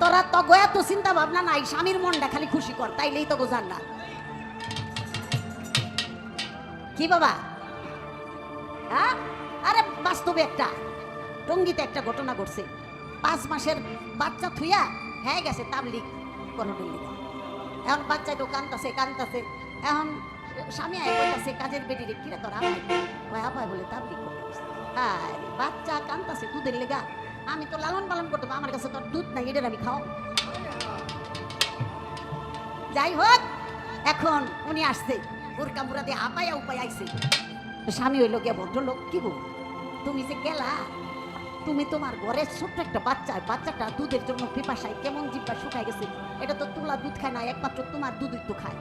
তোরা তো গয়া তো চিন্তা ভাবনা নাই, স্বামীর মনটা খালি খুশি কর, তাইলেই তো বোঝান না কি বাবা? হ্যাঁ? আরে, বাস্তবে একটা। টঙ্গিতে একটা ঘটনা ঘটছে। পাঁচ মাসের বাচ্চা থুইয়া হ্যাঁ গেছে তাবলিক করণের লিগা এখন বাচ্চা তো কান্তাছে কান্তাছে এখন স্বামী আয় বলতেছে কাজের বেটি রে কিরে তোর আপাই আপাই বলে তাবলিক করতে বাচ্চা কান্তাছে দুধের লেগা। আমি তো লালন পালন করতে আমার কাছে তোর দুধ নাই, এটার আমি খাও যাই হোক, এখন উনি আসছে, বোরকা মুরা দিয়ে হাঁপাইয়া উপায় আইছে। তো স্বামী হইল গিয়া ভদ্রলোক, কি গো তুমি যে গেলা, তুমি তোমার ঘরের ছোট্ট একটা বাচ্চা বাচ্চাটা দুধের জন্য পিপাসায় কেমন জিব্বা শুকায় গেছে, এটা তো তুলা দুধ খায় না, একমাত্র তোমার দুধই তো খায়।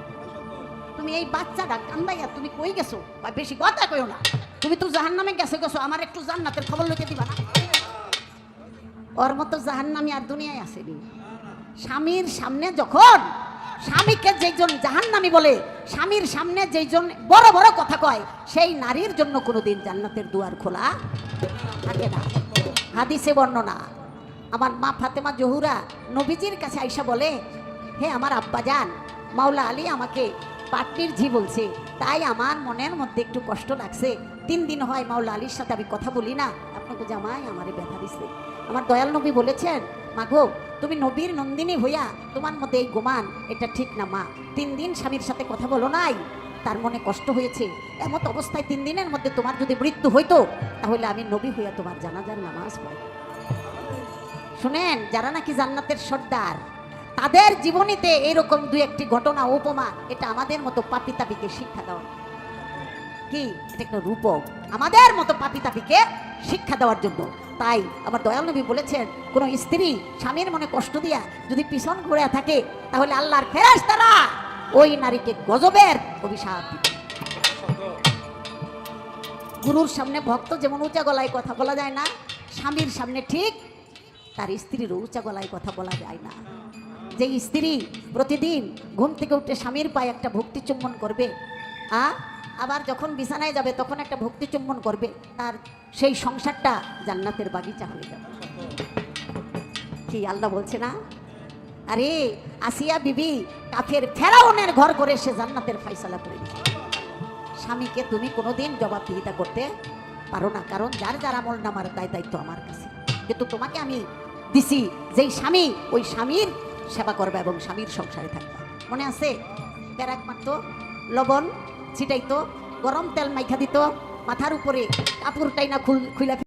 তুমি এই বাচ্চাটা কান্দাইয়া তুমি কই গেছো? বা বেশি কথা কইও না। তুমি তো জাহান নামে গেছো গেছো, আমার একটু জান্নাতের খবর লইতে দিবা না? ওর মতো জাহান্নামি আর দুনিয়ায় আসেনি। স্বামীর সামনে যখন স্বামীকে যেজন জাহান্নামি বলে, স্বামীর সামনে যেজন বড় বড় কথা কয়, সেই নারীর জন্য কোনোদিন জান্নাতের দুয়ার খোলা থাকে না। হাদিসে বর্ণনা, আমার মা ফাতেমা জহুরা নবীজির কাছে আইসা বলে, হে আমার আব্বা যান মাওলা আলী আমাকে পাটনির ঝি বলছে, তাই আমার মনের মধ্যে একটু কষ্ট লাগছে। তিন দিন হয় মাওলা আলীর সাথে আমি কথা বলি না। আপনাকে জামাই, আমারে ব্যথা দিছে। আমার দয়াল নবী বলেছেন, মাগো, তুমি নবীর নন্দিনী হইয়া তোমার মধ্যে এই গোমান, এটা ঠিক না মা। তিন দিন স্বামীর সাথে কথা বলো নাই। তার মনে কষ্ট হয়েছে। এমত অবস্থায় তিন দিনের মধ্যে তোমার যদি মৃত্যু হইতো, তাহলে আমি নবী হইয়া তোমার জানাজার নামাজ পড়ি। শুনেন, যারা নাকি জান্নাতের সর্দার, তাদের জীবনীতে এরকম দুই একটি ঘটনা, উপমা, এটা আমাদের মতো পাপি তাপিকে শিক্ষা দেওয়া। কি? এটা একটা রূপক। আমাদের মতো পাপি তাপিকে শিক্ষা দেওয়ার জন্য। তাই আমার দয়াল নবী বলেছেন, কোনো স্ত্রী স্বামীর মনে কষ্ট দিয়া যদি পিছন ঘুরে থাকে, তাহলে আল্লাহর ফেরাস তারা ওই নারীকে গজবের অভিশাপ গুরুর সামনে ভক্ত যেমন উঁচা গলায় কথা বলা যায় না, স্বামীর সামনে ঠিক তার স্ত্রীর উঁচা গলায় কথা বলা যায় না। যে স্ত্রী প্রতিদিন ঘুম থেকে উঠে স্বামীর পায়ে একটা ভক্তি চুম্বন করবে আ, আবার যখন বিছানায় যাবে, তখন একটা ভক্তি চুম্বন করবে, তার সেই সংসারটা জান্নাতের বাগিচা হয়ে যাবে। কি আল্লাহ বলছে না? আরে, আসিয়া বিবি, কাফের ফেরাউনের ঘর করে সে জান্নাতের ফাইসালা করে স্বামীকে তুমি কোনোদিন জবাবদিহিতা করতে পারো না, কারণ যার যার আমল নামার দায় দায়িত্ব আমার কাছে। কিন্তু তোমাকে আমি দিছি, যেই স্বামী, ওই স্বামীর সেবা করবে এবং স্বামীর সংসারে থাকবে। মনে আছে? প্যারাক মারতো লবণ ছিটাইতো গরম তেল মাইখা দিত মাথার উপরে কাপড়টাই না খুল